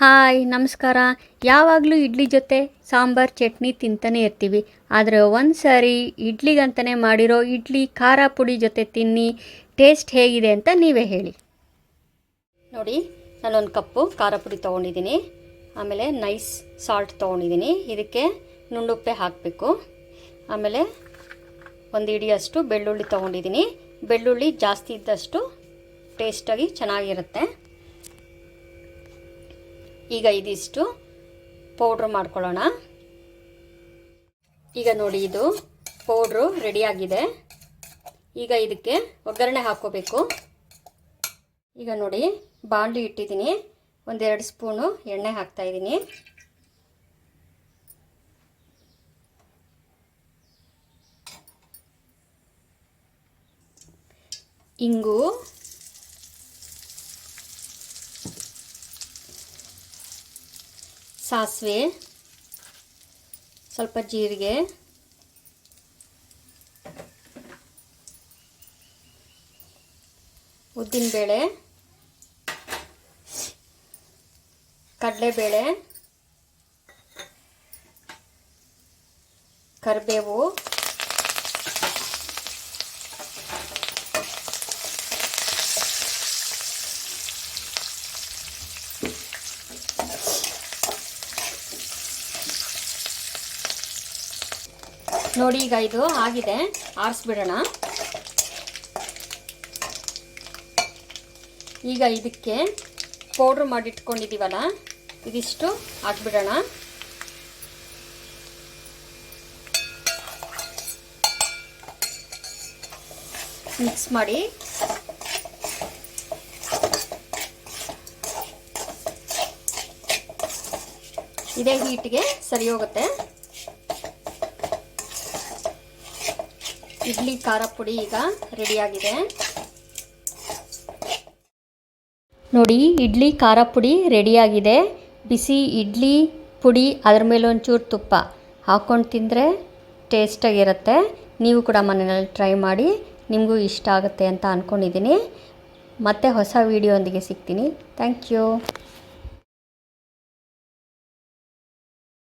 Hi, ನಮಸ್ಕಾರ. ಯಾವಾಗಲೂ ಇಡ್ಲಿ ಜೊತೆ ಸಾಂಬಾರು ಚಟ್ನಿ ತಿಂತಾನೆ ಇರ್ತೀವಿ. ಆದರೆ ಒಂದು ಸಾರಿ ಇಡ್ಲಿಗಂತಲೇ ಮಾಡಿರೋ ಇಡ್ಲಿ ಖಾರ ಪುಡಿ ಜೊತೆ ತಿನ್ನಿ, ಟೇಸ್ಟ್ ಹೇಗಿದೆ ಅಂತ ನೀವೇ ಹೇಳಿ. ನೋಡಿ, ನಾನೊಂದು ಕಪ್ಪು ಖಾರ ಪುಡಿ ತೊಗೊಂಡಿದ್ದೀನಿ. ಆಮೇಲೆ ನೈಸ್ ಸಾಲ್ಟ್ ತೊಗೊಂಡಿದ್ದೀನಿ. ಇದಕ್ಕೆ ನುಣ್ಣುಪ್ಪೆ ಹಾಕಬೇಕು. ಆಮೇಲೆ ಒಂದು ಇಡಿಯಷ್ಟು ಬೆಳ್ಳುಳ್ಳಿ ತೊಗೊಂಡಿದ್ದೀನಿ. ಬೆಳ್ಳುಳ್ಳಿ ಜಾಸ್ತಿ ಇದ್ದಷ್ಟು ಟೇಸ್ಟಾಗಿ ಚೆನ್ನಾಗಿರುತ್ತೆ. ಈಗ ಇದಿಷ್ಟು. ಪೌಡ್ರ್ ಮಾಡ್ಕೊಳ್ಳೋಣ. ಈಗ ನೋಡಿ ಇದು ಪೌಡ್ರು ರೆಡಿಯಾಗಿದೆ ಈಗ ಇದಕ್ಕೆ ಒಗ್ಗರಣೆ ಹಾಕ್ಕೋಬೇಕು. ಈಗ ನೋಡಿ ಬಾಣಲಿ ಇಟ್ಟಿದ್ದೀನಿ. ಒಂದೆರಡು ಸ್ಪೂನು ಎಣ್ಣೆ ಹಾಕ್ತಾಯಿದ್ದೀನಿ ಇಂಗು ಸಾಸಿವೆ ಸ್ವಲ್ಪ ಜೀರಿಗೆ ಉದ್ದಿನಬೇಳೆ ಕಡಲೆಬೇಳೆ ಕರಿಬೇವು. ನೋಡಿ ಈಗ ಇದು ಆಗಿದೆ. ಆರಿಸ್ಬಿಡೋಣ. ಈಗ ಇದಕ್ಕೆ ಪೌಡ್ರ್ ಮಾಡಿಟ್ಕೊಂಡಿದ್ದೀವಲ್ಲ, ಇದಿಷ್ಟು ಹಾಕ್ಬಿಡೋಣ. ಮಿಕ್ಸ್ ಮಾಡಿ. ಇದೇ ಹೀಟ್ಗೆ ಸರಿ ಹೋಗುತ್ತೆ. ಇಡ್ಲಿ, ಖಾರ ಪುಡಿ ಈಗ ರೆಡಿಯಾಗಿದೆ. ನೋಡಿ, ಇಡ್ಲಿ, ಖಾರ ಪುಡಿ ರೆಡಿಯಾಗಿದೆ. ಬಿಸಿ ಇಡ್ಲಿ ಪುಡಿ, ಅದ್ರ ಮೇಲೆ ಒಂಚೂರು ತುಪ್ಪ ಹಾಕ್ಕೊಂಡು ತಿಂದರೆ ಟೇಸ್ಟಾಗಿರುತ್ತೆ ನೀವು ಕೂಡ ಮನೆಯಲ್ಲಿ ಟ್ರೈ ಮಾಡಿ ನಿಮಗೂ ಇಷ್ಟ ಆಗುತ್ತೆ ಅಂತ ಅಂದ್ಕೊಂಡಿದ್ದೀನಿ ಮತ್ತೆ ಹೊಸ ವೀಡಿಯೋ ಒಂದಿಗೆ ಸಿಗ್ತೀನಿ. Thank you